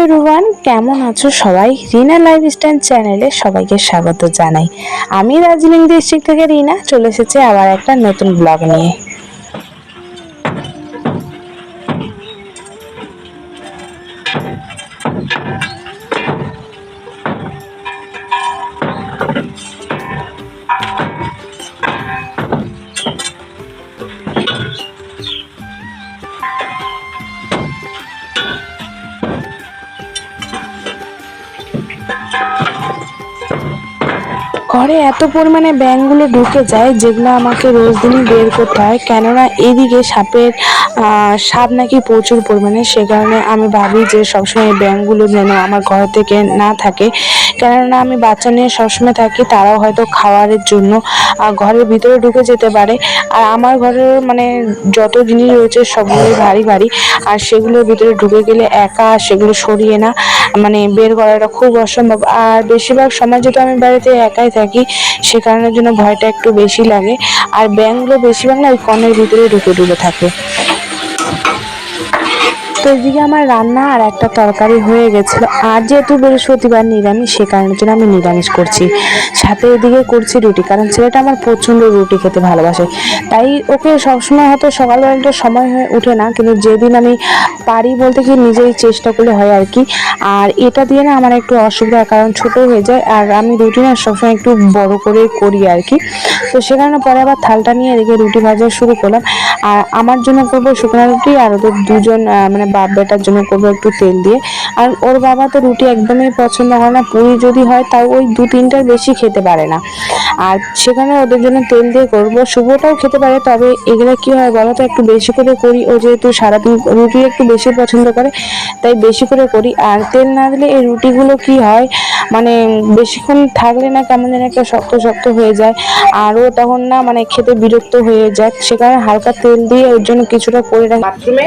Everyone কেমন আছো সবাই? রিনা লাইফস্টাইল চ্যানেলে সবাইকে স্বাগত জানাই। আমি দার্জিলিং ডিস্ট্রিক্ট থেকে রিনা, চলে এসেছি আবার একটা নতুন ব্লগ নিয়ে। ঘরে এত পরিমাণে ব্যাঙগুলো ঢুকে যায়, যেগুলো আমাকে রোজ দিনই বের করতে হয়। কেননা এদিকে সাপের সাপ নাকি প্রচুর পরিমাণে, সে কারণে আমি ভাবি যে সবসময় ব্যাঙগুলো যেন আমার ঘর থেকে না থাকে। কেননা আমি বাচ্চা নিয়ে সবসময় থাকি, তারাও হয়তো খাওয়ারের জন্য ঘরের ভিতরে ঢুকে যেতে পারে। আর আমার ঘরের মানে যত জিনিস রয়েছে সবগুলোই ভারী ভারী, আর সেগুলোর ভিতরে ঢুকে গেলে একা সেগুলো সরিয়ে না মানে বের করাটা খুব অসম্ভব। আর বেশিরভাগ সময় যেহেতু আমি বাড়িতে একাই থাকি সে কারণের জন্য ভয়টা একটু বেশি লাগে। আর ব্যাঙগুলো বেশিরভাগ না ওই কনের ভিতরে ঢুকে ঢুকে থাকে। তো এদিকে আমার রান্না আর একটা তরকারি হয়ে গেছিল। আর যেহেতু বৃহস্পতিবার নিরামিষ, সে কারণের জন্য আমি নিরামিষ করছি। সাথে এদিকে করছি রুটি, কারণ ছেলেটা আমার প্রচণ্ড রুটি খেতে ভালোবাসে। তাই ওকে সবসময় হয়তো সকালবেলাটা সময় হয়ে ওঠে না, কিন্তু যেদিন আমি পারি বলতে কি নিজেই চেষ্টা করলে হয় আর কি। আর এটা দিয়ে না আমার একটু অসুবিধা, কারণ ছোট হয়ে যায় আর আমি রুটি না সবসময় একটু বড় করে করি আর কি। তো সে কারণে পরে আবার থালটা নিয়ে এদিকে রুটি ভাজা শুরু করলাম। আর আমার জন্য করব শুকনো রুটি আর ওদের দুজন মানে বাপ বেটার জন্য করব একটু তেল দিয়ে। আর ওর বাবা তো রুটি একদমই পছন্দ হয় না, পুরি যদি হয় তাও ওই দু তিনটার বেশি খেতে পারে না। আর সেখানে ওদের জন্য তেল দিয়ে করব, শুভটাও খেতে পারে, তবে এগুলো কি হয় বলো তো, একটু বেশি করে করি। ও যেহেতু সারাদিন রুটি একটু বেশি পছন্দ করে, তাই বেশি করে করি। আর তেল না দিলে এই রুটিগুলো কি হয় মানে বেশিক্ষণ থাকলে না কেমন যেন একটা শক্ত শক্ত হয়ে যায়। আরও তখন না মানে খেতে বিরক্ত হয়ে যায়, সে কারণে হালকা তেল দিয়ে ওর জন্য কিছুটা করে রাখি বাথরুমে?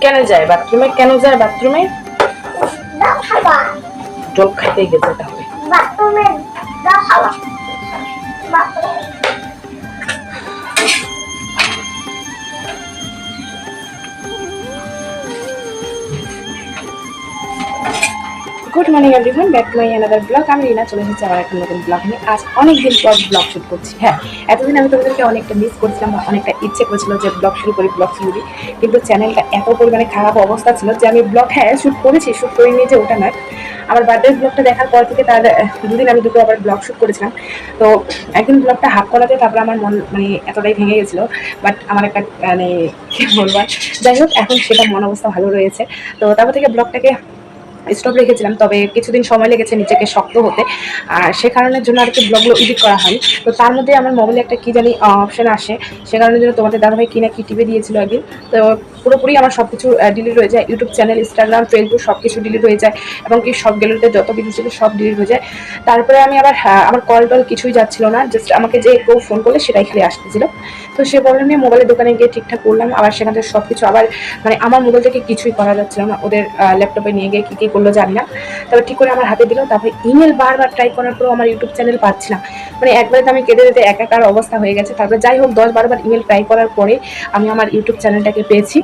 কেন যায় বাথরুমে? কেন যায় বাথরুমে? জল খাইতে গেছে তাহলে। Good morning everyone back to my another blog আমি রিনা চলে এসেছি আবার একটা নতুন ব্লগ নিয়ে। আজ অনেক দিন পর ব্লগ শুট করছি। হ্যাঁ এতদিন আমি তোমাদেরকে অনেকটা মিস করছিলাম বা অনেকটা ইচ্ছে করেছিল যে ব্লগ শুরু করি ব্লগ শুরু করি। কিন্তু চ্যানেলটা এত পরিমাণে খারাপ অবস্থা ছিল যে আমি ব্লগ হ্যাঁ শুট করেছি শুট করে নিয়ে যে ওটা নয়। আমার বার্থডে ব্লগটা দেখার পর থেকে তার দুদিন আমি দুটো আবার ব্লগ শুট করেছিলাম। তো একদিন ব্লগটা হাফ করাতে তারপর আমার মন মানে এতটাই ভেঙে গেছিল। বাট আমার একটা মানে কি বলব? যাই হোক, এখন সেটা মন অবস্থা ভালো রয়েছে। তো তারপর থেকে ব্লগটাকে স্টপ রেখেছিলাম তবে কিছুদিন সময় লেগেছে নিজেকে শক্ত হতে। আর সে কারণের জন্য আর কি ব্লগগুলো এডিট করা হয় তো তার মধ্যে আমার মোবাইলে একটা কী জানি অপশান আসে। সে কারণের জন্য তোমাদের দাদাভাই কিনা কি টিপে দিয়েছিল একদিন। তো পুরোপুরি আমার সব কিছু ডিলিট হয়ে যায়। ইউটিউব চ্যানেল ইনস্টাগ্রাম ফেসবুক সব কিছু ডিলিট হয়ে যায়। এবং কি সব গ্যালারিতে যত কিছু ছিল সব ডিলিট হয়ে যায়। তারপরে আমি আবার হ্যাঁ, আমার কল টল কিছুই যাচ্ছিল না। জাস্ট আমাকে যে কেউ ফোন করলে সেটাই খালি আসতেছিল। তো সে প্রবলেম নিয়ে মোবাইলের দোকানে গিয়ে ঠিকঠাক করলাম। আবার সেখান থেকে সব কিছু আবার মানে আমার মোবাইল থেকে কিছুই করা যাচ্ছিল না। ওদের ল্যাপটপে নিয়ে গিয়ে কী কী করল, জানি না। তবে ঠিক করে আমার হাতে দিল। তারপরে ইমেল বারবার ট্রাই করার পরেও আমার ইউটিউব চ্যানেল পাচ্ছি না মানে একবারে তো আমি কেঁদে যেতে একাকার অবস্থা হয়ে গেছে। তারপরে যাই হোক, দশ বারবার ইমেল ট্রাই করার পরে আমি আমার ইউটিউব চ্যানেলটাকে পেয়েছি।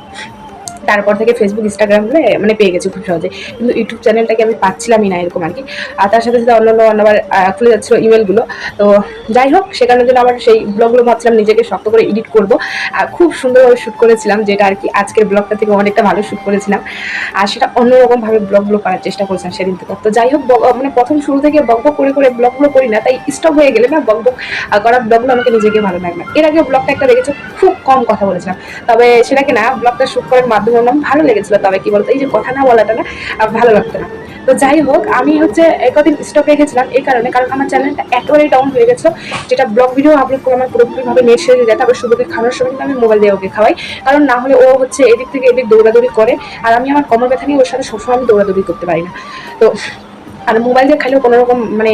তারপর থেকে ফেসবুক ইনস্টাগ্রামগুলো মানে পেয়ে গেছি খুব সহজে। কিন্তু ইউটিউব চ্যানেলটাকে আমি পাচ্ছিলামই না এরকম আর কি আর তার সাথে সাথে অন্যান্য আবার খুলে যাচ্ছিল ইমেলগুলো তো যাই হোক সেখানের জন্য আবার সেই ব্লগগুলো ভাবছিলাম নিজেকে শক্ত করে এডিট করব। আর খুব সুন্দরভাবে শ্যুট করেছিলাম, যেটা আর কি আজকের ব্লগটা থেকে অনেকটা ভালো শ্যুট করেছিলাম। আর সেটা অন্যরকমভাবে ব্লগগুলো করার চেষ্টা করেছিলাম সেদিন থেকে। তো যাই হোক মানে প্রথম শুরু থেকে বকবক করে করে ব্লগগুলো করি না, তাই স্টপ হয়ে গেলে না বকবক করা ব্লগগুলো আমাকে নিজেকে ভালো লাগে না। এর আগে ব্লগটা একটা দেখেছ? খুব কম কথা বলেছিলাম। তবে সেটাকে না ব্লগটা শ্যুট করার মাধ্যমে আমার ভালো লেগেছিল তবে, কি বলতো? এই যে কথা না বলাটা না ভালো লাগতো না। তো যাই হোক, আমি হচ্ছে একদিন স্টপ রেখেছিলাম, এই কারণে, কারণ আমার চ্যানেলটা একেবারেই ডাউন হয়ে গেছিল। যেটা ব্লগ ভিডিও আপলোড করে আমার পুরোপুরিভাবে নেট সেরে যায় তারপর শুভকে খাওয়ার সময় কিন্তু আমি মোবাইল দিয়ে ওকে খাওয়াই। কারণ না হলে ও হচ্ছে এদিক থেকে এদিক দৌড়াদৌড়ি করে, আর আমি আমার কমর ব্যথা নিয়ে ওর সাথে সবসময় আমি দৌড়াদৌড়ি করতে পারি না। তো আর মোবাইল দিয়ে খাইলেও কোনো রকম মানে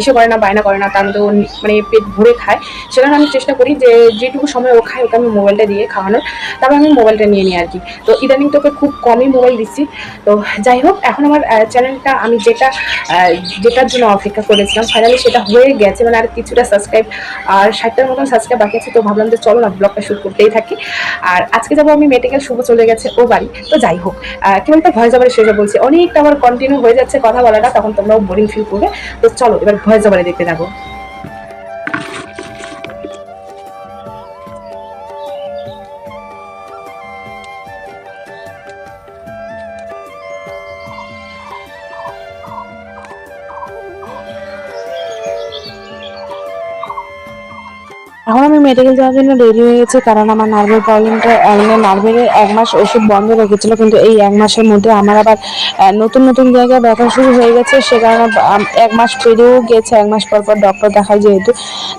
ইসে করে না, বায়না করে না তার মধ্যে মানে পেট ভরে খায়। সেখানে আমি চেষ্টা করি যে যেটুকু সময় ও খায়, ওকে আমি মোবাইলটা দিয়ে খাওয়ানোর। তারপর আমি মোবাইলটা নিয়ে নিই আর কি। তো ইদানিং তোকে খুব কমই মোবাইল দিচ্ছি। তো যাই হোক, এখন আমার চ্যানেলটা আমি যেটা যেটার জন্য অপেক্ষা করেছিলাম ফাইনালি সেটা হয়ে গেছে মানে আর কিছুটা সাবস্ক্রাইব আর ষাটটার মতন সাবস্ক্রাইব বাকি আছে, তো ভাবলাম যে চলো না ব্লগটা শুট করতেই থাকি। আর আজকে যাব আমি মেডিকেল শুভ চলে গেছে ও বাড়ি। তো যাই হোক কি বলতো ভয়েস ওভারে শেষে বলছি, অনেকটা আমার কন্টিনিউ হয়ে যাচ্ছে কথা বলাটা। তখন তোমরাও বোরিং ফিল করবে। তো চলো এবার ভয়েস ওভারে দেখতে যাব। এখন আমি মেডিকেল যাওয়ার জন্য রেডি হয়ে গেছি কারণ আমার নার্ভের প্রবলেমটা মানে নার্ভের এক মাস ওষুধ বন্ধ রেখেছিল, কিন্তু এই এক মাসের মধ্যে আমার আবার নতুন নতুন জায়গায় ব্যথা শুরু হয়ে গেছে। সে কারণে এক মাস পেরিয়েও গেছে, এক মাস পর পর ডক্টর দেখাই যেহেতু।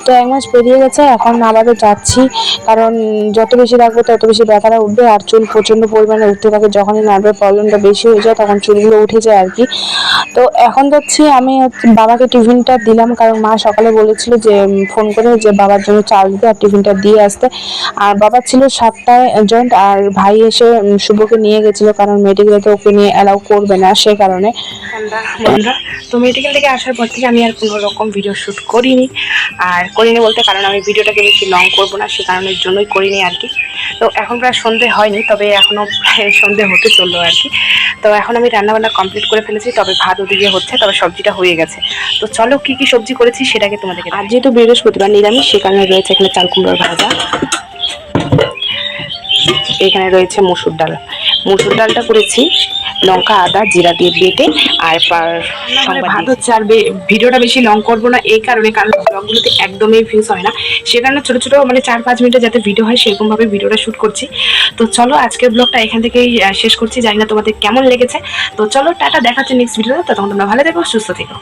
তো এক মাস পেরিয়ে গেছে, এখন আবারও যাচ্ছি। কারণ যত বেশি রাখব, তত বেশি ব্যথাটা উঠবে, আর চুল প্রচণ্ড পরিমাণে উঠতে থাকে। যখনই নার্ভের প্রবলেমটা বেশি হয়ে যায়, তখন চুলগুলো উঠে যায় আর কি। তো এখন যাচ্ছি, আমি বাবাকে টিফিনটা দিলাম, কারণ মা সকালে বলেছিল যে ফোন করে যে বাবার জন্য চাল দিতে আর টিফিনটা দিয়ে আসতে। আর বাবা ছিল সাতটায় জয়েন্ট আর ভাই এসে শুভকে নিয়ে গেছিল, কারণ মেডিকেলে তো ওকে নিয়ে অ্যালাউ করবে না সে কারণে। তো মেডিকেল থেকে আসার পর থেকে আমি আর কোনো রকম ভিডিও শ্যুট করিনি। আর করিনি বলতে কারণ আমি ভিডিওটাকে বেশি লং করব না, সে কারণের জন্যই করিনি আর কি। তো এখন প্রায় সন্ধে হয়নি, তবে এখনও প্রায় সন্ধে হতে চলল আর কি। তো এখন আমি রান্নাবান্না কমপ্লিট করে ফেলেছি, তবে ভাত ওদিকে হচ্ছে, তবে সবজিটা হয়ে গেছে। তো চলো কি কি সবজি করেছি সেটাকে তোমাদেরকে আর যেহেতু বৃহস্পতিবার নিরামিষ, সে কারণে রয়েছে এখানে চাল কুমড়োর ভাজা। এখানে রয়েছে মসুর ডাল। মুসুর ডালটা করেছি লঙ্কা আদা জিরা দিয়ে বেটে আর ভাত হচ্ছে আর ভিডিওটা বেশি লং করব না এই কারণে কারণ ব্লগগুলোতে একদমই ভিউজ হয় না। সে কারণে ছোটো ছোটো মানে চার পাঁচ মিনিটে যাতে ভিডিও হয় সেরকমভাবে ভিডিওটা শ্যুট করছি। তো চলো আজকের ব্লগটা এখান থেকেই শেষ করছি। জানি না তোমাদের কেমন লেগেছে। তো চলো টাটা দেখাচ্ছে নেক্সট ভিডিওতে তখন তোমরা ভালো থেকো সুস্থ থেকো।